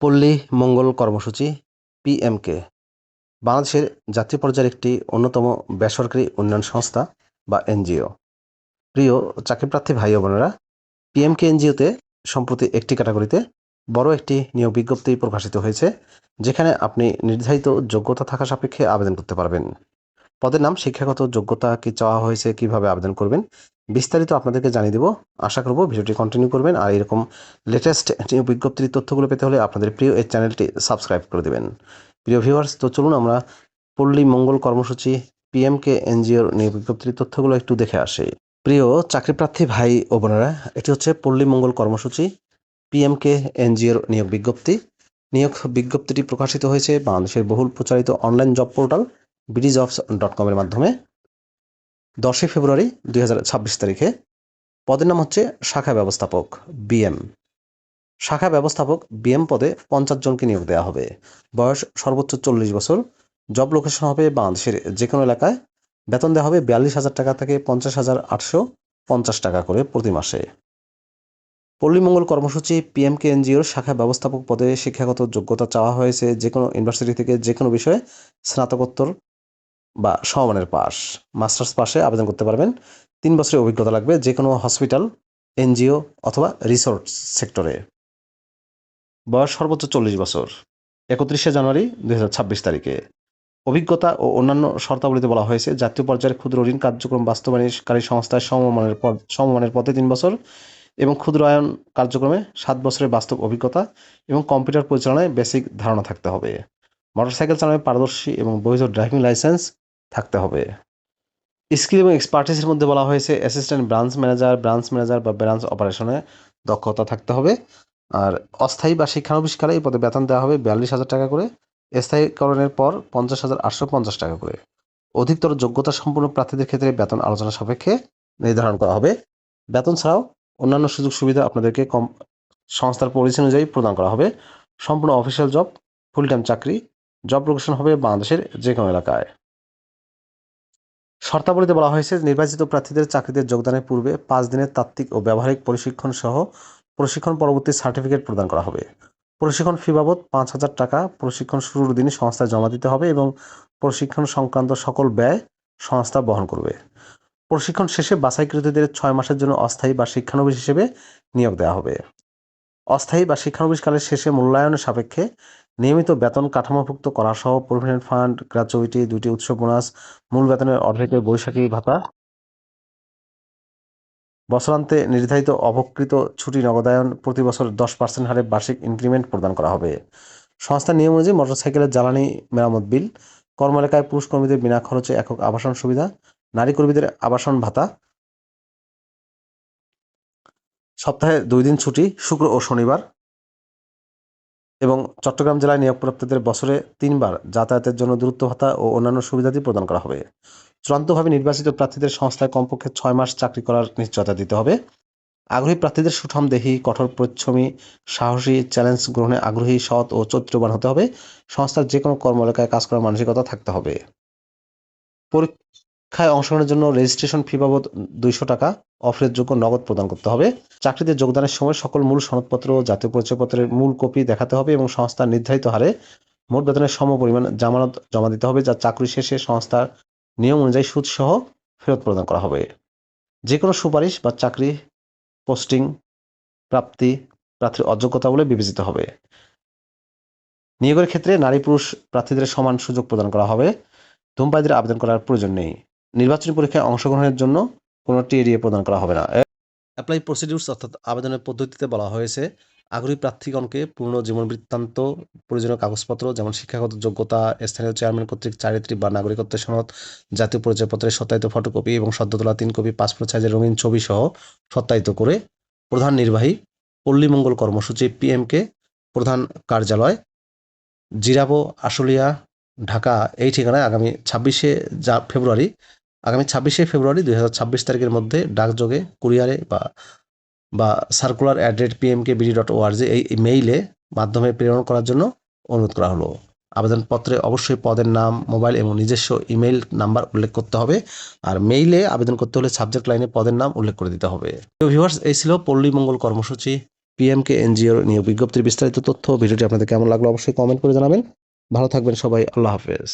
পল্লী মঙ্গল কর্মসূচি পিএমকে বাংলাদেশের জাতীয় পর্যায়ের একটি অন্যতম বেসরকারি উন্নয়ন সংস্থা বা এনজিও প্রিয় চাকরিপ্রার্থী ভাই বোনেরা পিএমকে এনজিওতে সম্প্রতি একটি ক্যাটাগরিতে বড় একটি নিয়োগ বিজ্ঞপ্তি প্রকাশিত হয়েছে, যেখানে আপনি নির্ধারিত যোগ্যতা থাকা সাপেক্ষে আবেদন করতে পারবেন। পদের নাম, শিক্ষাগত যোগ্যতা কি চাওয়া হয়েছে, কীভাবে আবেদন করবেন বিস্তারিত আপনাদেরকে জানিয়ে দেবো। আশা করব ভিডিওটি কন্টিনিউ করবেন আর এরকম লেটেস্ট বিজ্ঞপ্তির তথ্যগুলো পেতে হলে আপনাদের প্রিয় এই চ্যানেলটি সাবস্ক্রাইব করে দেবেন। প্রিয় ভিউয়ার্স তো চলুন আমরা পল্লী মঙ্গল কর্মসূচি পিএমকে এনজিওর নিয়োগ বিজ্ঞপ্তির তথ্যগুলো একটু দেখে আসি। প্রিয় চাকরিপ্রার্থী ভাই ও বোনেরা, এটি হচ্ছে পল্লী মঙ্গল কর্মসূচি পিএমকে এনজিওর নিয়োগ বিজ্ঞপ্তি। নিয়োগ বিজ্ঞপ্তিটি প্রকাশিত হয়েছে বাংলাদেশের বহুল প্রচারিত online job portal BD jobs dot কমের মাধ্যমে। দশই ফেব্রুয়ারি দুই হাজার ছাব্বিশ তারিখে। পদের নাম হচ্ছে শাখা ব্যবস্থাপক বিএম শাখা ব্যবস্থাপক বিএম পদে পঞ্চাশ জনকে নিয়োগ দেওয়া হবে। বয়স সর্বোচ্চ চল্লিশ বছর। জব লোকেশন হবে বাংলাদেশের যে কোনো এলাকায়। বেতন দেওয়া হবে বিয়াল্লিশ হাজার টাকা থেকে পঞ্চাশ হাজার আটশো পঞ্চাশ টাকা করে প্রতি মাসে। পল্লীমঙ্গল কর্মসূচি পিএমকে এনজিওর শাখা ব্যবস্থাপক পদে শিক্ষাগত যোগ্যতা চাওয়া হয়েছে যে কোনো ইউনিভার্সিটি থেকে যে কোনো বিষয়ে স্নাতকোত্তর বা সমমানের পাস মাস্টার্স পাশে আবেদন করতে পারবেন। তিন বছরের অভিজ্ঞতা লাগবে যে কোনো হসপিটাল, এনজিও অথবা রিসোর্ট সেক্টরে। বয়স সর্বোচ্চ চল্লিশ বছর। একত্রিশে জানুয়ারি দু হাজার ছাব্বিশ তারিখে। অভিজ্ঞতা ও অন্যান্য শর্তাবলীতে বলা হয়েছে, জাতীয় পর্যায়ের ক্ষুদ্র ঋণ কার্যক্রম বাস্তবায়নকারী সংস্থায় সমমানের পদ, সমমানের পদে তিন বছর এবং ক্ষুদ্রায়ন কার্যক্রমে সাত বছরের বাস্তব অভিজ্ঞতা এবং কম্পিউটার পরিচালনায় বেসিক ধারণা থাকতে হবে। মোটরসাইকেল চালানোয় পারদর্শী এবং বৈধ ড্রাইভিং লাইসেন্স থাকতে হবে। স্কিল এবং এক্সপার্টিসের মধ্যে বলা হয়েছে assistant branch manager branch manager বা ব্রাঞ্চ অপারেশনে দক্ষতা থাকতে হবে। আর অস্থায়ী বা শিক্ষানবিষ্কারে এই পদে বেতন দেওয়া হবে বিয়াল্লিশ হাজার টাকা করে। স্থায়ীকরণের পর পঞ্চাশ হাজার আটশো পঞ্চাশ টাকা করে। অধিকতর যোগ্যতা সম্পন্ন প্রার্থীদের ক্ষেত্রে বেতন আলোচনা সাপেক্ষে নির্ধারণ করা হবে। বেতন ছাড়াও অন্যান্য সুযোগ সুবিধা আপনাদেরকে কম সংস্থার পলিসি অনুযায়ী প্রদান করা হবে। সম্পূর্ণ অফিসিয়াল জব ফুল টাইম চাকরি জব লোকেশন হবে বাংলাদেশের যে কোনো এলাকায়। শর্তাবলীতে বলা হয়েছে নির্বাচিত প্রার্থীদের চাকরিতে যোগদানের পূর্বে পাঁচ দিনের তাত্ত্বিক ও ব্যবহারিক প্রশিক্ষণ সহ প্রশিক্ষণ পরবর্তী সার্টিফিকেট প্রদান করা হবে। প্রশিক্ষণ ফি বাবদ পাঁচ হাজার টাকা প্রশিক্ষণ শুরুর দিনই সংস্থায় জমা দিতে হবে এবং প্রশিক্ষণ সংক্রান্ত সকল ব্যয় সংস্থা বহন করবে। প্রশিক্ষণ শেষে বাছাইকৃতদের ছয় মাসের জন্য অস্থায়ী বা শিক্ষানবিশ হিসেবে নিয়োগ দেওয়া হবে। অস্থায়ী বা শিক্ষানবিশকালের শেষে মূল্যায়নের সাপেক্ষে নিয়মিত বেতন কাঠামোভুক্ত করা সহ প্রভিডেন্ট ফান্ড গ্র্যাচুইটি দুটি উৎসব বোনাস, মূল বেতনের অর্ধেকের বৈশাখী ভাতা, বছরান্তে নির্ধারিত অবকৃত ছুটি নগদায়ন, প্রতি বছর দশ পার্সেন্ট হারে বার্ষিক ইনক্রিমেন্ট প্রদান করা হবে। সংস্থার নিয়ম অনুযায়ী মোটরসাইকেলের জ্বালানি, মেরামত বিল কর্ম এলাকায় পুরুষ কর্মীদের বিনা খরচে একক আবাসন সুবিধা নারী কর্মীদের আবাসন ভাতা সপ্তাহে দুই দিন ছুটি, শুক্র ও শনিবার। এবং চট্টগ্রাম জেলায় নিয়োগপ্রাপ্তদের বছরে তিনবার যাতায়াতের জন্য দূরত্ব ভাতা ও অন্যান্য সুবিধাদি প্রদান করা হবে। চূড়ান্তভাবে নির্বাচিত প্রার্থীদের সংস্থায় কমপক্ষে ছয় মাস চাকরি করার নিশ্চয়তা দিতে হবে। আগ্রহী প্রার্থীদের সুঠাম দেহি, কঠোর পরিশ্রমী, সাহসী, চ্যালেঞ্জ গ্রহণে আগ্রহী, সৎ ও চরিত্রবান হতে হবে। সংস্থার যে কোনো কর্ম এলাকায় কাজ করার মানসিকতা থাকতে হবে। পরীক্ষায় অংশগ্রহণের জন্য রেজিস্ট্রেশন ফি বাবদ দুইশো টাকা অফারের যোগ্য নগদ প্রদান করতে হবে। চাকরিতে যোগদানের সময় সকল মূল সনদপত্র, জাতীয় পরিচয়পত্রের মূল কপি দেখাতে হবে এবং সংস্থার নির্ধারিত হারে মোট বেতনের সম পরিমাণ জামানত জমা দিতে হবে যা চাকরি শেষে সংস্থার নিয়ম অনুযায়ী সুদ সহ ফেরত প্রদান করা হবে। যে কোনো সুপারিশ বা চাকরি, পোস্টিং, প্রাপ্তি, প্রার্থীর অযোগ্যতা বলে বিবেচিত হবে। নিয়োগের ক্ষেত্রে নারী পুরুষ প্রার্থীদের সমান সুযোগ প্রদান করা হবে। ধূমপায়ীদের আবেদন করার প্রয়োজন নেই। নির্বাচনী পরীক্ষায় অংশগ্রহণের জন্য কোনো টিএডিএ প্রদান করা হবে না। অ্যাপ্লাই প্রসিডিউরস অর্থাৎ আবেদনের পদ্ধতিতে বলা হয়েছে, আগ্রহী প্রার্থীগণকে পূর্ণ জীবন বৃত্তান্ত, প্রয়োজনীয় কাগজপত্র যেমন শিক্ষাগত যোগ্যতা, স্থানীয় চেয়ারম্যান কর্তৃক চারিত্রিক বা নাগরিকত্বের সনদ, জাতীয় পরিচয়পত্রের সত্যায়িত ফটোকপি এবং সদ্য তোলা তিন কপি, পাসপোর্ট সাইজের রঙিন ছবি সহ সত্যায়িত করে প্রধান নির্বাহী পল্লীমঙ্গল কর্মসূচি পিএমকে প্রধান কার্যালয়, জিরাবো, আশুলিয়া, ঢাকা এই ঠিকানায় আগামী ছাব্বিশে ফেব্রুয়ারি আগামী ছাব্বিশে ফেব্রুয়ারি দুই হাজার ছাব্বিশ তারিখের মধ্যে ডাকযোগে, কুরিয়ারে বা বা circular at rate PMK BD dot ORG এই মেইলে মাধ্যমে প্রেরণ করার জন্য অনুরোধ করা হলো। আবেদনপত্রে অবশ্যই পদের নাম, মোবাইল এবং নিজস্ব ইমেইল নাম্বার উল্লেখ করতে হবে। আর মেইলে আবেদন করতে হলে সাবজেক্ট লাইনে পদের নাম উল্লেখ করে দিতে হবে। তো ভিউয়ার্স এই ছিল পল্লী মঙ্গল কর্মসূচি পিএমকে এনজিওর নিয়োগ বিজ্ঞপ্তির বিস্তারিত তথ্য। ভিডিওটি আপনাদের কেমন লাগল অবশ্যই কমেন্ট করে জানাবেন। ভালো থাকবেন সবাই, আল্লাহ হাফেজ।